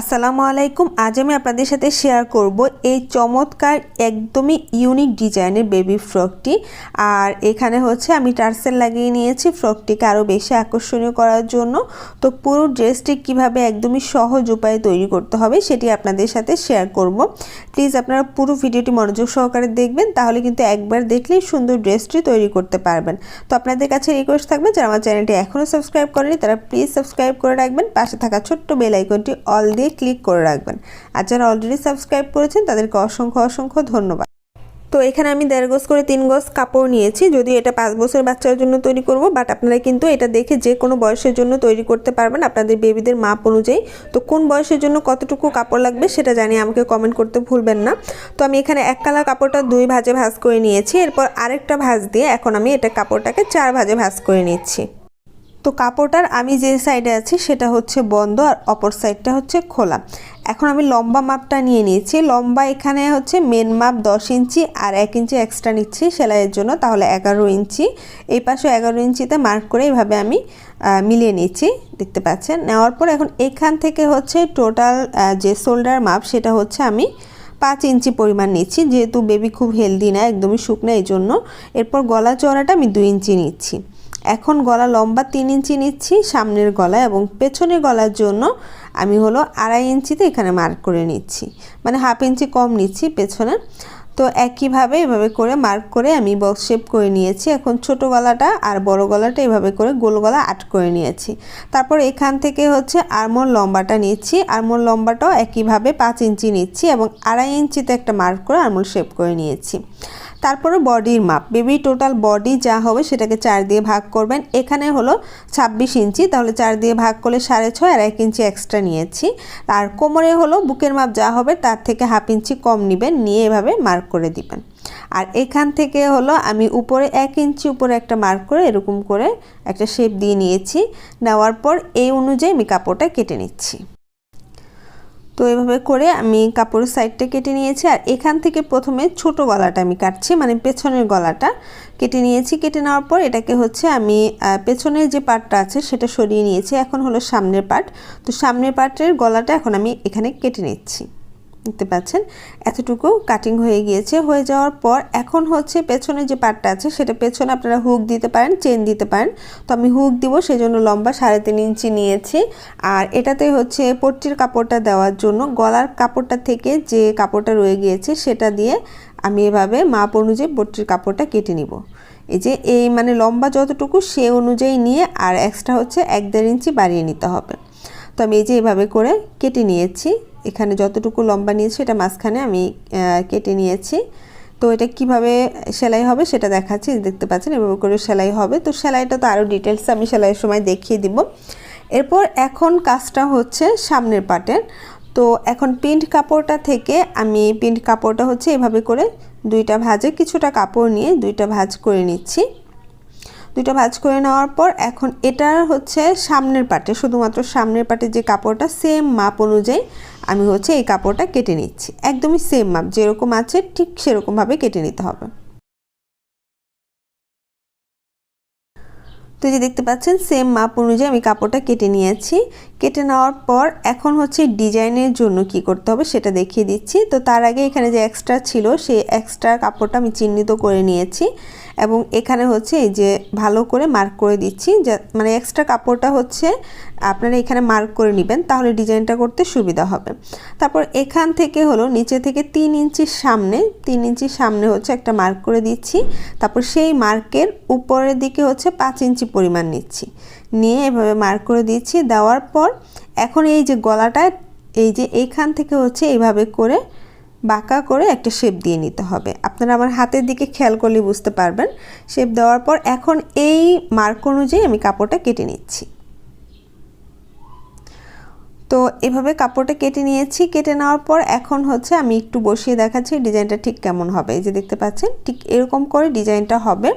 আসসালামু আলাইকুম। আজ আমি আপনাদের সাথে শেয়ার করব এই চমৎকার, একদমই ইউনিক ডিজাইনের বেবি ফ্রকটি আর এখানে হচ্ছে আমি টার্সেল লাগিয়ে নিয়েছি ফ্রকটিকে আরও বেশি আকর্ষণীয় করার জন্য। তো পুরো ড্রেসটি কীভাবে একদমই সহজ উপায়ে তৈরি করতে হবে সেটি আপনাদের সাথে শেয়ার করব। প্লিজ আপনারা পুরো ভিডিওটি মনোযোগ সহকারে দেখবেন, তাহলে কিন্তু একবার দেখলেই সুন্দর ড্রেসটি তৈরি করতে পারবেন। তো আপনাদের কাছে রিকোয়েস্ট থাকবে, যারা আমার চ্যানেলটি এখনও সাবস্ক্রাইব করেনি তারা প্লিজ সাবস্ক্রাইব করে রাখবেন। পাশে থাকা ছোট্ট বেল আইকনটি অল দিয়ে ক্লিক করে রাখবেন। আর যারা অলরেডি সাবস্ক্রাইব করেছেন, তাদেরকে অসংখ্য অসংখ্য ধন্যবাদ। তো এখানে আমি দেড় গজ করে তিন গজ কাপড় নিয়েছি। যদি এটা পাঁচ বছর বাচ্চার জন্য তৈরি করব বাট আপনারা কিন্তু এটা দেখে যে কোনো বয়সের জন্য তৈরি করতে পারবেন আপনাদের বেবিদের মাপ অনুযায়ী। তো কোন বয়সের জন্য কতটুকু কাপড় লাগবে সেটা জানিয়ে আমাকে কমেন্ট করতে ভুলবেন না। তো আমি এখানে এক কালার কাপড়টা দুই ভাজে ভাজ করে নিয়েছি। এরপর আরেকটা ভাজ দিয়ে এখন আমি এটা কাপড়টাকে চার ভাজে ভাজ করে নিচ্ছি। তো কাপড়টার আমি যে সাইডে আছি সেটা হচ্ছে বন্ধ আর অপর সাইডটা হচ্ছে খোলা। এখন আমি লম্বা মাপটা নিয়ে নিয়েছি। লম্বা এখানে হচ্ছে মেন মাপ দশ ইঞ্চি আর এক ইঞ্চি এক্সট্রা নিচ্ছি সেলাইয়ের জন্য, তাহলে এগারো ইঞ্চি। এই পাশে এগারো ইঞ্চিতে মার্ক করে এইভাবে আমি মিলিয়ে নিচ্ছি, দেখতে পাচ্ছেন। নেওয়ার পর এখন এখান থেকে হচ্ছে টোটাল যে শোল্ডার মাপ সেটা হচ্ছে আমি পাঁচ ইঞ্চি পরিমাণ নিচ্ছি। যেহেতু বেবি খুব হেলদি না, একদমই শুকনো এই জন্য এরপর গলা চওড়াটা আমি দুই ইঞ্চি নিচ্ছি। এখন গলা লম্বা তিন ইঞ্চি নিচ্ছি, সামনের গলা এবং পেছনের গলার জন্য আমি হলো আড়াই ইঞ্চিতে এখানে মার্ক করে নিচ্ছি। মানে হাফ ইঞ্চি কম নিচ্ছি পেছনে। তো একইভাবে এভাবে করে মার্ক করে আমি বক্স শেপ করে নিয়েছি। এখন ছোট গলাটা আর বড় গলাটা এভাবে করে গোল গলা আট করে নিয়েছি। তারপর এখান থেকে হচ্ছে আরমোর লম্বাটা নিচ্ছি। আরমোর লম্বাটাও একইভাবে পাঁচ ইঞ্চি নিচ্ছি এবং আড়াই ইঞ্চিতে একটা মার্ক করে আরমোল শেপ করে নিয়েছি। তারপরে বডির মাপ, বেবি টোটাল বডি যা হবে সেটাকে চার দিয়ে ভাগ করবেন। এখানে হলো ছাব্বিশ ইঞ্চি, তাহলে চার দিয়ে ভাগ করলে সাড়ে ছয় আর এক ইঞ্চি এক্সট্রা নিয়েছি। আর কোমরে হলো বুকের মাপ যা হবে তার থেকে হাফ ইঞ্চি কম নেবেন, নিয়ে এভাবে মার্ক করে দিবেন। আর এখান থেকে হলো আমি উপরে এক ইঞ্চি উপরে একটা মার্ক করে এরকম করে একটা শেপ দিয়ে নিয়েছি। নেওয়ার পর এই অনুযায়ী আমি কাপড়টা কেটে নিচ্ছি। এভাবে করে আমি কাপড়ের সাইডটা কেটে নিয়েছি আর এখান থেকে প্রথমে ছোট গলাটা আমি কাটছি মানে পেছনের গলাটা কেটে নিয়েছি। কেটে নেওয়ার পর এটাকে হচ্ছে আমি পেছনের যে পার্টটা আছে সেটা সরিয়ে নিয়েছি। এখন হলো সামনের পার্ট তো সামনের পার্টের গলাটা এখন আমি এখানে কেটে নিচ্ছি। দেখতে পাচ্ছেন, এতটুকু কাটিং হয়ে গিয়েছে। হয়ে যাওয়ার পর এখন হচ্ছে পেছনে যে পার্টটা আছে, সেটা পেছনে আপনারা হুক দিতে পারেন চেন দিতে পারেন। তো আমি হুক দিব সেই জন্য লম্বা সাড়ে তিন ইঞ্চি নিয়েছি। আর এটাতে হচ্ছে পট্টির কাপড়টা দেওয়ার জন্য, গলার কাপড়টা থেকে যে কাপড়টা রয়ে গিয়েছে, সেটা দিয়ে আমি এভাবে মাপ অনুযায়ী পট্টির কাপড়টা কেটে নিব। এই যে এই মানে লম্বা যতটুকু, সে অনুযায়ী নিয়ে আর এক্সট্রা হচ্ছে এক দেড় ইঞ্চি বাড়িয়ে নিতে হবে। তো আমি এই যে এভাবে করে কেটে নিয়েছি। এখানে যতটুকু লম্বা নিয়েছি, এটা মাঝখানে আমি কেটে নিয়েছি। তো এটা কীভাবে সেলাই হবে সেটা দেখাচ্ছি, দেখতে পাচ্ছেন, এভাবে করে সেলাই হবে। তো সেলাইটা তো আরও ডিটেলস আমি সেলাইয়ের সময় দেখিয়ে দিব। এরপর এখন কাজটা হচ্ছে সামনের পাটের। তো এখন প্রিন্ট কাপড়টা থেকে আমি প্রিন্ট কাপড়টা হচ্ছে এভাবে করে দুইটা ভাজে কিছুটা কাপড় নিয়ে দুইটা ভাজ করে নিচ্ছি। দুইটা ভাজ করে নেওয়ার পর এখন এটা হচ্ছে সামনের পাটে, শুধুমাত্র সামনের পাটে যে কাপড়টা সেম মাপ অনুযায়ী আমি হচ্ছে এই কাপড়টা কেটে নিচ্ছি। একদমই সেম মাপ যেরকম আছে ঠিক সেরকমভাবে কেটে নিতে হবে। তো যে দেখতে পাচ্ছেন সেম মাপ অনুযায়ী আমি কাপড়টা কেটে নিয়েছি। কেটে নেওয়ার পর এখন হচ্ছে ডিজাইনের জন্য কি করতে হবে সেটা দেখিয়ে দিচ্ছি। তো তার আগে এখানে যে এক্সট্রা ছিল, সেই এক্সট্রা কাপড়টা আমি চিহ্নিত করে নিয়েছি। এবং এখানে হচ্ছে এই যে ভালো করে মার্ক করে দিচ্ছি, যা মানে এক্সট্রা কাপড়টা হচ্ছে আপনারা এখানে মার্ক করে নেবেন, তাহলে ডিজাইনটা করতে সুবিধা হবে। তারপর এখান থেকে হলো নিচে থেকে তিন ইঞ্চির সামনে, তিন ইঞ্চির সামনে হচ্ছে একটা মার্ক করে দিচ্ছি, তারপর সেই মার্কের উপরের দিকে হচ্ছে পাঁচ ইঞ্চি পরিমাণ নিচ্ছি। নিয়ে এভাবে মার্ক করে দিচ্ছি, দেওয়ার পর এখন এই যে গলাটা, এই যে এইখান থেকে হচ্ছে এইভাবে করে বাঁকা করে একটা শেপ দিয়ে নিতে হবে। আপনারা আমার হাতের দিকে খেয়াল করলে বুঝতে পারবেন। শেপ দেওয়ার পর এখন এই মার্ক অনুযায়ী আমি কাপড়টা কেটে নিচ্ছি। তো এভাবে কাপড়টা কেটে নিয়েছি। কেটে নেওয়ার পর এখন হচ্ছে আমি একটু বসিয়ে দেখাচ্ছি ডিজাইনটা ঠিক কেমন হবে। এই যে দেখতে পাচ্ছেন, ঠিক এরকম করে ডিজাইনটা হবে।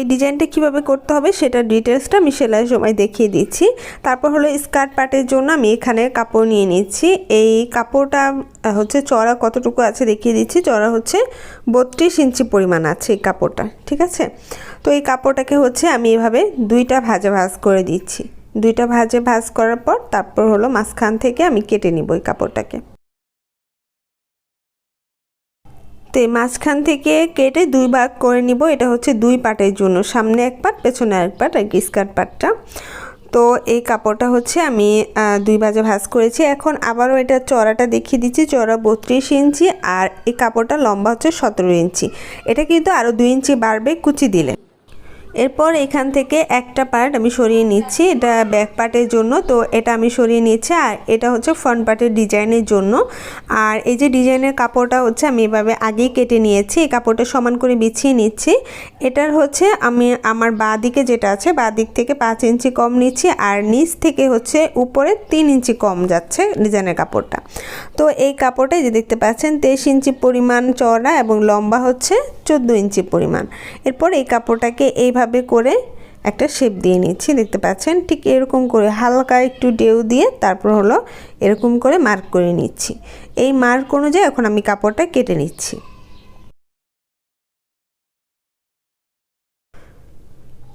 এই ডিজাইনটা কীভাবে করতে হবে সেটা ডিটেলসটা আমি সেলাই সময় দেখিয়ে দিচ্ছি। তারপর হলো স্কার্ট পার্টের জন্য আমি এখানে কাপড় নিয়ে নিচ্ছি। এই কাপড়টা হচ্ছে চড়া কতটুকু আছে দেখিয়ে দিচ্ছি। চড়া হচ্ছে বত্রিশ ইঞ্চি পরিমাণ আছে এই কাপড়টা, ঠিক আছে? তো এই কাপড়টাকে হচ্ছে আমি এভাবে দুইটা ভাজে ভাজ করে দিচ্ছি। দুইটা ভাজে ভাজ করার পর তারপর হলো মাঝখান থেকে আমি কেটে নিব এই কাপড়টাকে। তো এই মাঝখান থেকে কেটে দুই ভাগ করে নিব। এটা হচ্ছে দুই পাটের জন্য। সামনে এক পাট, পেছনে এক পাট, আর কি স্কার্ট পাটটা। তো এই কাপড়টা হচ্ছে আমি দুই বাজে ভাজ করেছি। এখন আবারও এটা চড়াটা দেখিয়ে দিচ্ছি। চড়া বত্রিশ ইঞ্চি আর এই কাপড়টা লম্বা হচ্ছে সতেরো ইঞ্চি। এটা কিন্তু আরও দুই ইঞ্চি বাড়বে কুচি দিলে। এরপর এখান থেকে একটা পার্ট আমি সরিয়ে নিচ্ছি। এটা ব্যাক পার্টের জন্য। তো এটা আমি সরিয়ে নিচ্ছি আর এটা হচ্ছে ফ্রন্ট পার্টের ডিজাইনের জন্য। আর এই যে ডিজাইনের কাপড়টা হচ্ছে আমি এভাবে আগেই কেটে নিয়েছি। এই কাপড়টা সমান করে বিছিয়ে নিচ্ছি। এটার হচ্ছে আমি আমার বাঁ দিকে যেটা আছে বাঁ দিক থেকে পাঁচ ইঞ্চি কম নিচ্ছি আর নিচ থেকে হচ্ছে উপরে তিন ইঞ্চি কম যাচ্ছে ডিজাইনের কাপড়টা। তো এই কাপড়টা যে দেখতে পাচ্ছেন, তেইশ ইঞ্চি পরিমাণ চওড়া এবং লম্বা হচ্ছে চোদ্দ ইঞ্চি পরিমাণ। এরপর এই কাপড়টাকে এইভাবে এভাবে করে একটা শেপ দিয়ে নিচ্ছি, দেখতে পাচ্ছেন? ঠিক এরকম করে হালকা একটু ডেউ দিয়ে তারপর হলো এরকম করে মার্ক করে নিচ্ছি। এই মার্ক অনুযায়ী এখন আমি কাপড়টা কেটে নিচ্ছি।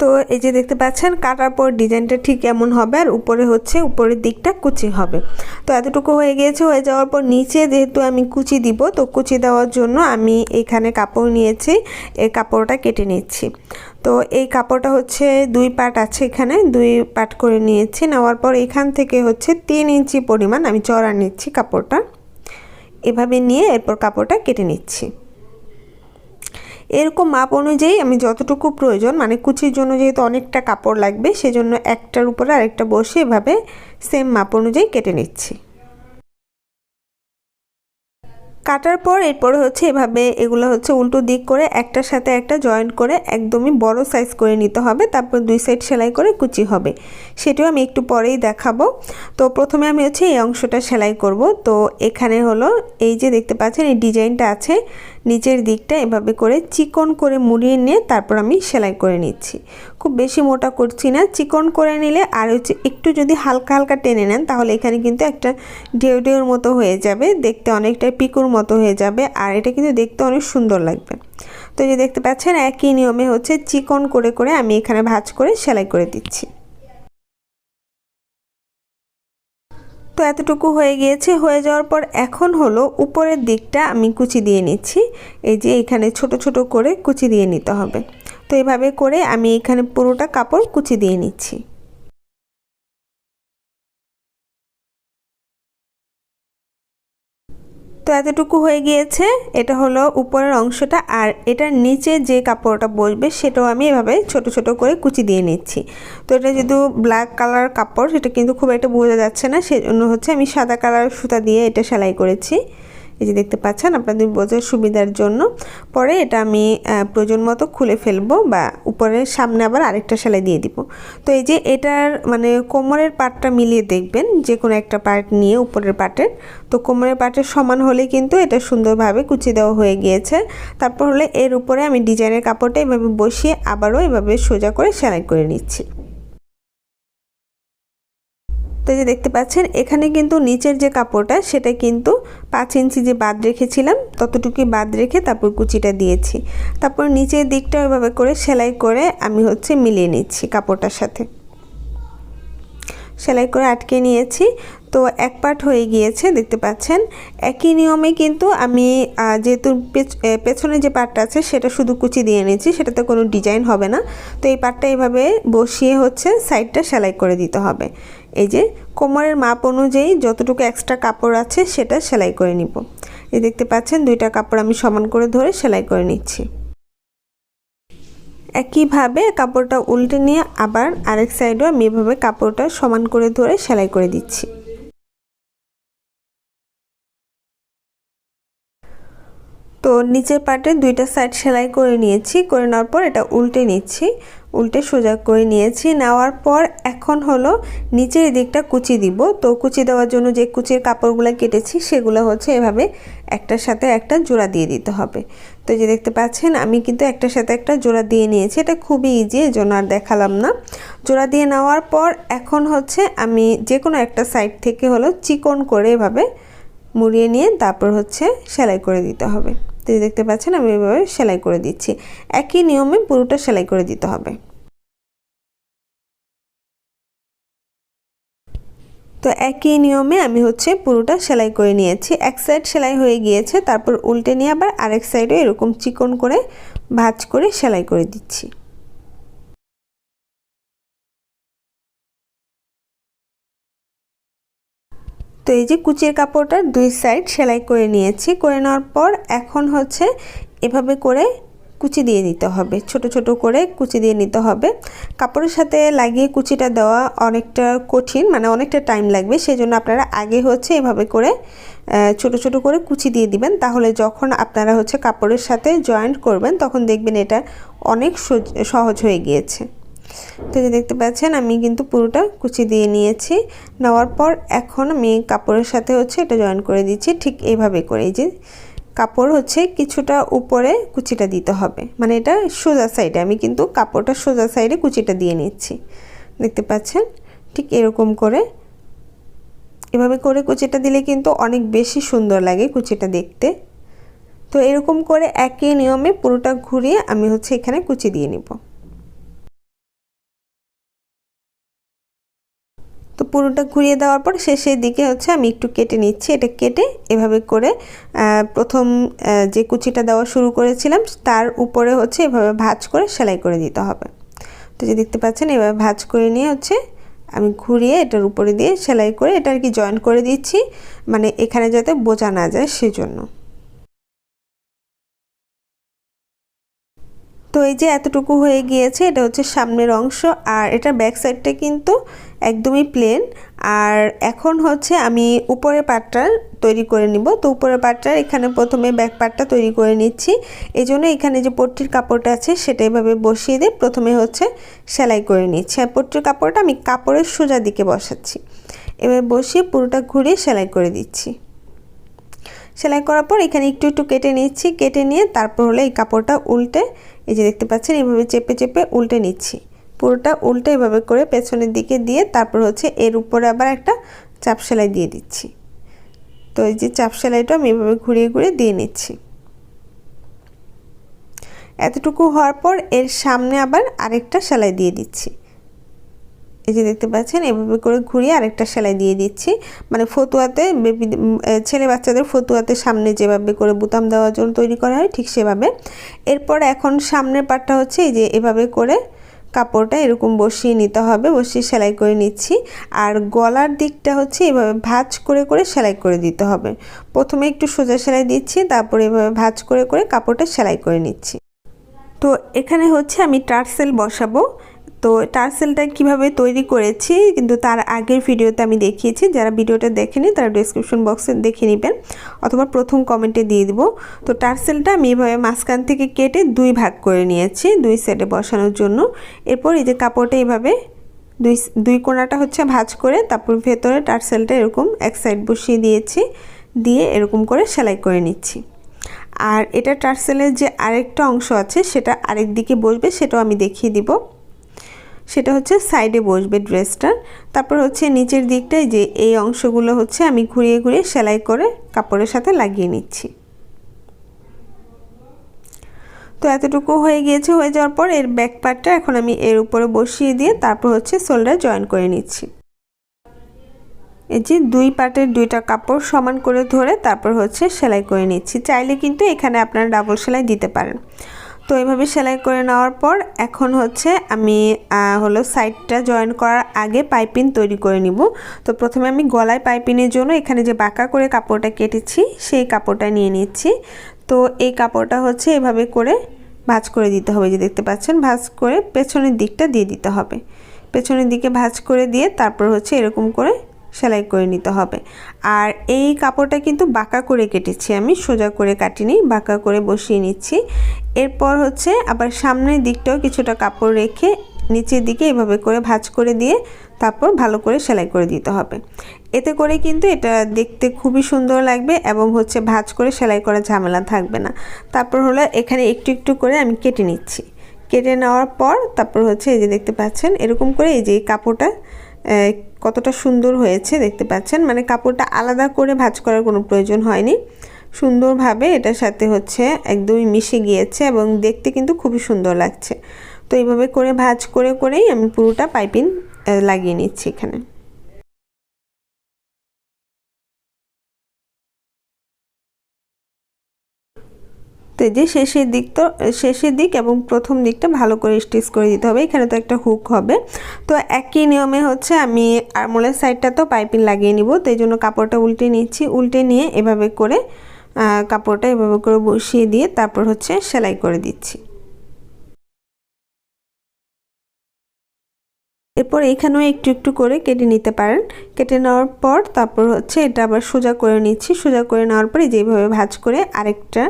তো এই যে দেখতে পাচ্ছেন, কাটার পর ডিজাইনটা ঠিক এমন হবে আর উপরে হচ্ছে উপরের দিকটা কুচি হবে। তো এতটুকু হয়ে গিয়েছে, হয়ে যাওয়ার পর নিচে যেহেতু আমি কুচি দিব, তো কুচি দেওয়ার জন্য আমি এখানে কাপড় নিয়েছি, এই কাপড়টা কেটে নিচ্ছি। তো এই কাপড়টা হচ্ছে দুই পাট আছে এখানে, দুই পাট করে নিয়েছি। নেওয়ার পর এখান থেকে হচ্ছে তিন ইঞ্চি পরিমাণ আমি চড়া নিচ্ছি কাপড়টা। এভাবে নিয়ে এরপর কাপড়টা কেটে নিচ্ছি। এরকম মাপ অনুযায়ী আমি যতটুকু প্রয়োজন মানে কুচির জন্য যেহেতু অনেকটা কাপড় লাগবে, সেজন্য একটার উপরে আরেকটা বসে এভাবে সেম মাপ অনুযায়ী কেটে নিচ্ছি। কাটার পর এরপরে হচ্ছে এভাবে এগুলো হচ্ছে উল্টো দিক করে একটার সাথে একটা জয়েন্ট করে একদমই বড় সাইজ করে নিতে হবে, তারপর দুই সাইড সেলাই করে কুচি হবে। সেটিও আমি একটু পরেই দেখাবো। তো প্রথমে আমি হচ্ছে এই অংশটা সেলাই করব। তো এখানে হলো এই যে দেখতে পাচ্ছেন এই ডিজাইনটা আছে নিচের দিকটা এভাবে করে চিকন করে মুড়িয়ে নিয়ে তারপর আমি সেলাই করে নিচ্ছি। খুব বেশি মোটা করছি না, চিকন করে নিলে আর হচ্ছে একটু যদি হালকা হালকা টেনে নেন তাহলে এখানে কিন্তু একটা ঢেউ ঢেউর মতো হয়ে যাবে, দেখতে অনেকটা পিকুর মতো হয়ে যাবে আর এটা কিন্তু দেখতে অনেক সুন্দর লাগবে। তো যে দেখতে পাচ্ছেন, একই নিয়মে হচ্ছে চিকন করে করে আমি এখানে ভাজ করে সেলাই করে দিচ্ছি। তো এতটুকু হয়ে গিয়েছে। হয়ে যাওয়ার পর এখন হলো উপরের দিকটা আমি কুচি দিয়ে নিচ্ছি। এই যে এখানে ছোট ছোট করে কুচি দিয়ে নিতে হবে। তো এভাবে করে আমি এখানে পুরোটা কাপড় কুচি দিয়ে নিচ্ছি। তো এতটুকু হয়ে গিয়েছে। এটা হলো উপরের অংশটা আর এটার নিচে যে কাপড়টা বসবে সেটাও আমি এভাবে ছোট ছোট করে কুচি দিয়ে নিচ্ছি। তো এটা যেহেতু ব্ল্যাক কালার কাপড়, সেটা কিন্তু খুব একটা বোঝা যাচ্ছে না। সেজন্য হচ্ছে আমি সাদা কালার সুতা দিয়ে এটা সেলাই করেছি। এই যে দেখতে পাচ্ছেন আপনাদের বোঝার সুবিধার জন্য। পরে এটা আমি প্রয়োজন মতো খুলে ফেলব বা উপরের সামনে আবার আরেকটা সেলাই দিয়ে দিব। তো এই যে এটার মানে কোমরের পার্টটা মিলিয়ে দেখবেন যে কোনো একটা পার্ট নিয়ে উপরের পার্টের তো কোমরের পার্টের সমান হলে কিন্তু এটা সুন্দরভাবে কুচি দেওয়া হয়ে গিয়েছে। তারপর হলে এর উপরে আমি ডিজাইনের কাপড়টা এভাবে বসিয়ে আবারও এভাবে সোজা করে সেলাই করে নিচ্ছি। তো যে দেখতে পাচ্ছেন, এখানে কিন্তু নিচের যে কাপড়টা, সেটা কিন্তু পাঁচ ইঞ্চি যে বাদ রেখেছিলাম, ততটুকুই বাদ রেখে তারপর কুচিটা দিয়েছি। তারপর নিচের দিকটা ওইভাবে করে সেলাই করে আমি হচ্ছে মিলিয়ে নিচ্ছি কাপড়টার সাথে। সেলাই করে আটকে নিয়েছি। তো এক পার্ট হয়ে গিয়েছে, দেখতে পাচ্ছেন। একই নিয়মে কিন্তু আমি যেহেতু পেছনে যে পার্টটা আছে, সেটা শুধু কুচি দিয়ে নিয়েছি, সেটাতে কোনো ডিজাইন হবে না। তো এই পার্টটা এইভাবে বসিয়ে হচ্ছে সাইডটা সেলাই করে দিতে হবে। এই যে কোমরের মাপ অনুযায়ী যতটুকু এক্সট্রা কাপড় আছে সেটা সেলাই করে নিব। এই দেখতে পাচ্ছেন দুইটা কাপড় আমি সমান করে ধরে সেলাই করে নিচ্ছি। একইভাবে কাপড়টা উল্টে নিয়ে আবার আরেক সাইডও আমি এভাবে কাপড়টা সমান করে ধরে সেলাই করে দিচ্ছি। তো নিচের পার্টে দুইটা সাইড সেলাই করে নিয়েছি, করে নেওয়ার পর এটা উল্টে নিচ্ছি, উল্টে সোজা করে নিয়েছি। নেওয়ার পর এখন হলো নিচের দিকটা কুচি দিব। তো কুচি দেওয়ার জন্য যে কুচির কাপড়গুলো কেটেছি, সেগুলো হচ্ছে এভাবে একটার সাথে একটা জোড়া দিয়ে দিতে হবে। তো যে দেখতে পাচ্ছেন, আমি কিন্তু একটার সাথে একটা জোড়া দিয়ে নিয়েছি। এটা খুবই ইজি এই জন্য আর দেখালাম না। জোড়া দিয়ে নেওয়ার পর এখন হচ্ছে আমি যে কোনো একটা সাইড থেকে হলো চিকন করে এভাবে মুড়িয়ে নিয়ে তারপর হচ্ছে সেলাই করে দিতে হবে। তো দেখতে পাচ্ছেন আমি এভাবে সেলাই করে দিচ্ছি। একই নিয়মে পুরোটা সেলাই করে দিতে হবে। তো একই নিয়মে আমি হচ্ছে পুরোটা সেলাই করে নিয়েছি। এক সাইড সেলাই হয়ে গিয়েছে, তারপর উল্টে নিয়ে আবার আরেক সাইডে এরকম চিকন করে ভাজ করে সেলাই করে দিচ্ছি। তো এই যে কুচির কাপড়টার দুই সাইড সেলাই করে নিয়েছি, করে নেওয়ার পর এখন হচ্ছে এভাবে করে কুচি দিয়ে নিতে হবে, ছোট ছোট করে কুচি দিয়ে নিতে হবে। কাপড়ের সাথে লাগিয়ে কুচিটা দেওয়া অনেকটা কঠিন মানে অনেকটা টাইম লাগবে সেই জন্য আপনারা আগে হচ্ছে এভাবে করে ছোট ছোট করে কুচি দিয়ে দিবেন। তাহলে যখন আপনারা হচ্ছে কাপড়ের সাথে জয়েন্ট করবেন, তখন দেখবেন এটা অনেক সহজ হয়ে গিয়েছে। তো দেখতে পাচ্ছেন, আমি কিন্তু পুরোটা কুচি দিয়ে নিয়েছি। নেওয়ার পর এখন আমি কাপড়ের সাথে হচ্ছে এটা জয়েন করে দিচ্ছি, ঠিক এইভাবে করে। যে কাপড় হচ্ছে কিছুটা উপরে কুচিটা দিতে হবে। মানে এটা সোজা সাইডে আমি কিন্তু কাপড়টা সোজা সাইডে কুচিটা দিয়ে নিচ্ছি। দেখতে পাচ্ছেন? ঠিক এরকম করে। এভাবে করে কুচিটা দিলে কিন্তু অনেক বেশি সুন্দর লাগে কুচিটা দেখতে। তো এরকম করে একই নিয়মে পুরোটা ঘুরিয়ে আমি হচ্ছে এখানে কুচি দিয়ে নিব। তো পুরোটা ঘুরিয়ে দেওয়ার পর শেষের দিকে হচ্ছে আমি একটু কেটে নিচ্ছি। এটা কেটে এভাবে করে প্রথম যে কুচিটা দেওয়া শুরু করেছিলাম, তার উপরে হচ্ছে এভাবে ভাজ করে সেলাই করে দিতে হবে। তো যে দেখতে পাচ্ছেন, এভাবে ভাজ করে নিয়ে হচ্ছে আমি ঘুরিয়ে এটার উপরে দিয়ে সেলাই করে এটা আর কি জয়েন করে দিচ্ছি মানে এখানে যাতে বোঝা না যায় সেজন্য। তো এই যে এতটুকু হয়ে গিয়েছে, এটা হচ্ছে সামনের অংশ, আর এটার ব্যাক সাইডটা কিন্তু একদমই প্লেন আর এখন হচ্ছে আমি উপরের পাটটা তৈরি করে নিব। তো উপরের পাটটার এখানে প্রথমে ব্যাক পাটটা তৈরি করে নিচ্ছি। এই জন্য এখানে যে পট্টির কাপড়টা আছে সেটা এভাবে বসিয়ে দিয়ে প্রথমে হচ্ছে সেলাই করে নিচ্ছি। আর পট্টির কাপড়টা আমি কাপড়ের সোজা দিকে বসাচ্ছি। এবার বসিয়ে পুরোটা ঘুরিয়ে সেলাই করে দিচ্ছি। সেলাই করার পর এখানে একটু একটু কেটে নিচ্ছি। কেটে নিয়ে তারপর হলে এই কাপড়টা উল্টে, এই যে দেখতে পাচ্ছেন এইভাবে চেপে চেপে উল্টে নিচ্ছি। পুরোটা উল্টে এভাবে করে পেছনের দিকে দিয়ে তারপর হচ্ছে এর উপরে আবার একটা চাপ সেলাই দিয়ে দিচ্ছি। তো এই যে চাপ সেলাইটা আমি এভাবে ঘুরিয়ে ঘুরিয়ে দিয়ে নিচ্ছি। এতটুকু হওয়ার পর এর সামনে আবার আরেকটা সেলাই দিয়ে দিচ্ছি। এই যে দেখতে পাচ্ছেন, এভাবে করে ঘুরিয়ে আরেকটা সেলাই দিয়ে দিচ্ছি। মানে ফতুয়াতে বেবি, ছেলে বাচ্চাদের ফতুয়াতে সামনে যেভাবে করে বুতাম দেওয়ার জন্য তৈরি করা হয় ঠিক সেভাবে। এরপর এখন সামনের পাটটা হচ্ছে এই যে এভাবে করে কাপড়টা এরকম বসিয়ে নিতে হবে, বসিয়ে সেলাই করে নিচ্ছি। আর গলার দিকটা হচ্ছে এভাবে ভাঁজ করে করে সেলাই করে দিতে হবে। প্রথমে একটু সোজা সেলাই দিচ্ছি, তারপরে এভাবে ভাঁজ করে করে কাপড়টা সেলাই করে নিচ্ছি। তো এখানে হচ্ছে আমি টার্সেল বসাবো। তো টার্সেলটা কীভাবে তৈরি করেছি, কিন্তু তার আগের ভিডিওতে আমি দেখিয়েছি। যারা ভিডিওটা দেখেনি, তারা ডিসক্রিপশন বক্সে দেখে নেবেন, অথবা প্রথম কমেন্টে দিয়ে দিব। তো টার্সেলটা আমি এভাবে মাঝখান থেকে কেটে দুই ভাগ করে নিয়েছি, দুই সেটে বসানোর জন্য। এরপর এই যে কাপড়টা এইভাবে দুই দুই কোনাটা হচ্ছে ভাজ করে, তারপর ভেতরে টার্সেলটা এরকম এক সাইড বসিয়ে দিয়েছি, দিয়ে এরকম করে সেলাই করে নিচ্ছি। আর এটা টার্সেলের যে আরেকটা অংশ আছে, সেটা আরেক দিকে বসবে, সেটাও আমি দেখিয়ে দিব। সেটা হচ্ছে সাইডে বসবে ড্রেসটার তারপর হচ্ছে নিচের দিকটায় যে এই অংশগুলো হচ্ছে আমি ঘুরিয়ে ঘুরিয়ে সেলাই করে কাপড়ের সাথে লাগিয়ে নিচ্ছি। তো এতটুকু হয়ে গিয়েছে, হয়ে যাওয়ার পর এর ব্যাক পার্টটা এখন আমি এর উপরে বসিয়ে দিয়ে তারপর হচ্ছে শোল্ডার জয়েন করে নিচ্ছি। এই যে দুই পার্টের দুইটা কাপড় সমান করে ধরে তারপর হচ্ছে সেলাই করে নিচ্ছি। চাইলে কিন্তু এখানে আপনারা ডাবল সেলাই দিতে পারেন। তো এইভাবে সেলাই করে নেওয়ার পর এখন হচ্ছে আমি হলো সাইডটা জয়েন করার আগে পাইপিং তৈরি করে নিব। তো প্রথমে আমি গলায় পাইপিনের জন্য এখানে যে বাঁকা করে কাপড়টা কেটেছি, সেই কাপড়টা নিয়ে নিচ্ছি। তো এই কাপড়টা হচ্ছে এভাবে করে ভাঁজ করে দিতে হবে, যে দেখতে পাচ্ছেন, ভাঁজ করে পেছনের দিকটা দিয়ে দিতে হবে। পেছনের দিকে ভাঁজ করে দিয়ে তারপর হচ্ছে এরকম করে সেলাই করে নিতে হবে। আর এই কাপড়টা কিন্তু বাঁকা করে কেটেছি আমি, সোজা করে কাটিনি, বাঁকা করে বসিয়ে নিচ্ছি। এরপর হচ্ছে আবার সামনের দিকটাও কিছুটা কাপড় রেখে নিচের দিকে এভাবে করে ভাজ করে দিয়ে তারপর ভালো করে সেলাই করে দিতে হবে। এতে করে কিন্তু এটা দেখতে খুবই সুন্দর লাগবে এবং হচ্ছে ভাজ করে সেলাই করা ঝামেলা থাকবে না। তারপর হলো এখানে একটু একটু করে আমি কেটে নিচ্ছি। কেটে নেওয়ার পর তারপর হচ্ছে এই যে দেখতে পাচ্ছেন, এরকম করে এই যে কাপড়টা কতটা সুন্দর হয়েছে দেখতে পাচ্ছেন। মানে কাপড়টা আলাদা করে ভাজ করার কোনো প্রয়োজন হয়নি। সুন্দরভাবে এটার সাথে হচ্ছে একদমই মিশে গিয়েছে এবং দেখতে কিন্তু খুবই সুন্দর লাগছে। তো এইভাবে করে ভাজ করে করেই আমি পুরোটা পাইপিং লাগিয়ে নিচ্ছি এখানে। তো যে শেষের দিক তো শেষের দিক এবং প্রথম দিকটা ভালো করে স্টিচ করে দিতে হবে। এখানে তো একটা হুক হবে। তো একই নিয়মে হচ্ছে আমি আরমোলের সাইডটা তো পাইপিং লাগিয়ে নিব। তো এই জন্য কাপড়টা উল্টে নিচ্ছি। উল্টে নিয়ে এভাবে করে কাপড়টা এভাবে করে বসিয়ে দিয়ে তারপর হচ্ছে সেলাই করে দিচ্ছি। এরপর এখানেও একটু একটু করে কেটে নিতে পারেন। কেটে নেওয়ার পর তারপর হচ্ছে এটা আবার সোজা করে নিচ্ছি। সোজা করে নেওয়ার পরে যেভাবে ভাজ করে আরেকটা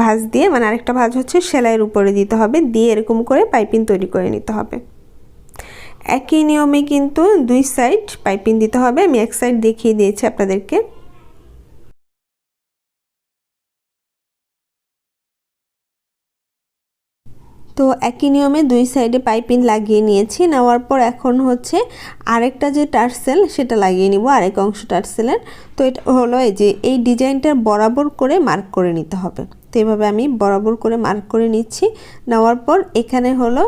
ভাজ দিয়ে মানে আরেকটা ভাজ হচ্ছে সেলাইয়ের উপরে দিতে হবে। দিয়ে এরকম করে পাইপিং তৈরি করে নিতে হবে। একই নিয়মে কিন্তু দুই সাইড পাইপিং দিতে হবে। আমি এক সাইড দেখিয়ে দিয়েছি আপনাদেরকে। তো একই নিয়মে দুই সাইডে পাইপিং লাগিয়ে নিয়েছি। নেওয়ার পর এখন হচ্ছে আরেকটা যে টার্সেল, সেটা লাগিয়ে নিব আরেক অংশ টার্সেলের। তো এটা হলো এই যে, এই ডিজাইনটার বরাবর করে মার্ক করে নিতে হবে। তো এভাবে আমি বরাবর করে মার্ক করে নিচ্ছি। নেওয়ার পর এখানে হলো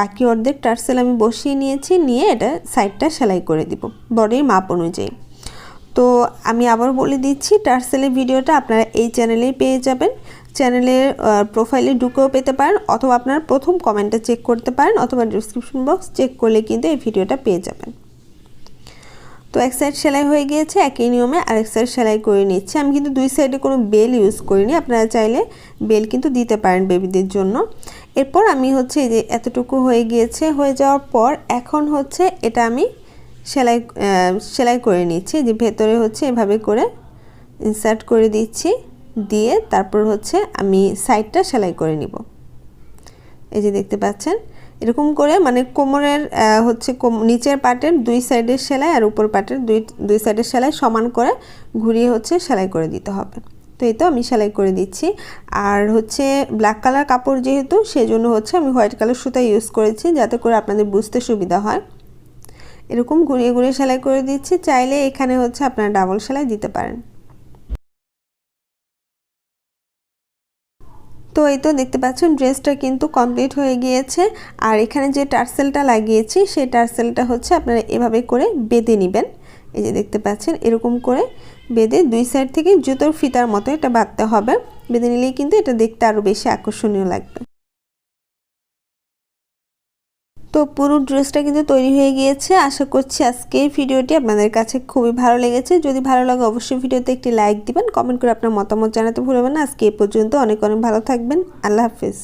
বাকি অর্ধেক টার্সেল আমি বসিয়ে নিয়েছি, নিয়ে এটা সাইডটা সেলাই করে দিব বডির মাপ অনুযায়ী। তো আমি আবার বলে দিচ্ছি, টার্সেলের ভিডিওটা আপনারা এই চ্যানেলেই পেয়ে যাবেন। চ্যানেলের প্রোফাইলে ঢুকেও পেতে পারেন, অথবা আপনার প্রথম কমেন্টটা চেক করতে পারেন, অথবা ডিসক্রিপশন বক্স চেক করলে কিন্তু এই ভিডিওটা পেয়ে যাবেন। তো এক সাইড সেলাই হয়ে গিয়েছে, একই নিয়মে আরেক সাইড সেলাই করে নিচ্ছে। আমি কিন্তু দুই সাইডে কোনো বেল ইউজ করিনি, আপনারা চাইলে বেল কিন্তু দিতে পারেন বেবিদের জন্য। এরপর আমি হচ্ছে এই যে এতটুকু হয়ে গিয়েছে, হয়ে যাওয়ার পর এখন হচ্ছে এটা আমি সেলাই সেলাই করে নিচ্ছি। যে ভেতরে হচ্ছে এভাবে করে ইনসার্ট করে দিচ্ছি। দিয়ে তারপর হচ্ছে আমি সাইডটা সেলাই করে নিব। এই যে দেখতে পাচ্ছেন, এরকম করে মানে কোমরের হচ্ছে নিচের পাটের দুই সাইডের সেলাই আর উপর পাটের দুই দুই সাইডের সেলাই সমান করে ঘুরিয়ে হচ্ছে সেলাই করে দিতে হবে। তো এই তো আমি সেলাই করে দিচ্ছি। আর হচ্ছে ব্ল্যাক কালার কাপড় যেহেতু সেই জন্য হচ্ছে আমি হোয়াইট কালার সুতা ইউজ করেছি যাতে করে আপনাদের বুঝতে সুবিধা হয়। এরকম ঘুরিয়ে ঘুরিয়ে সেলাই করে দিচ্ছি। চাইলে এখানে হচ্ছে আপনারা ডাবল সেলাই দিতে পারেন। তো এই তো দেখতে পাচ্ছেন ড্রেসটা কিন্তু কমপ্লিট হয়ে গিয়েছে। আর এখানে যে টার্সেলটা লাগিয়েছি, সেই টার্সেলটা হচ্ছে আপনারা এভাবে করে বেঁধে নেবেন। এই যে দেখতে পাচ্ছেন, এরকম করে বেঁধে দুই সাইড থেকে জুতোর ফিতার মতো এটা বাঁধতে হবে। বেঁধে নিলেই কিন্তু এটা দেখতে আরও বেশি আকর্ষণীয় লাগবে। তো পুরো ড্রেসটা কিন্তু তৈরি হয়ে গিয়েছে। আশা করছি আজকে এই ভিডিওটি আপনাদের কাছে খুবই ভালো লেগেছে। যদি ভালো লাগে অবশ্যই ভিডিওতে একটি লাইক দিবেন কমেন্ট করে আপনার মতামত জানাতে ভুলবেন না। আজকে এ পর্যন্ত অনেক অনেক ভালো থাকবেন। আল্লাহ হাফিজ।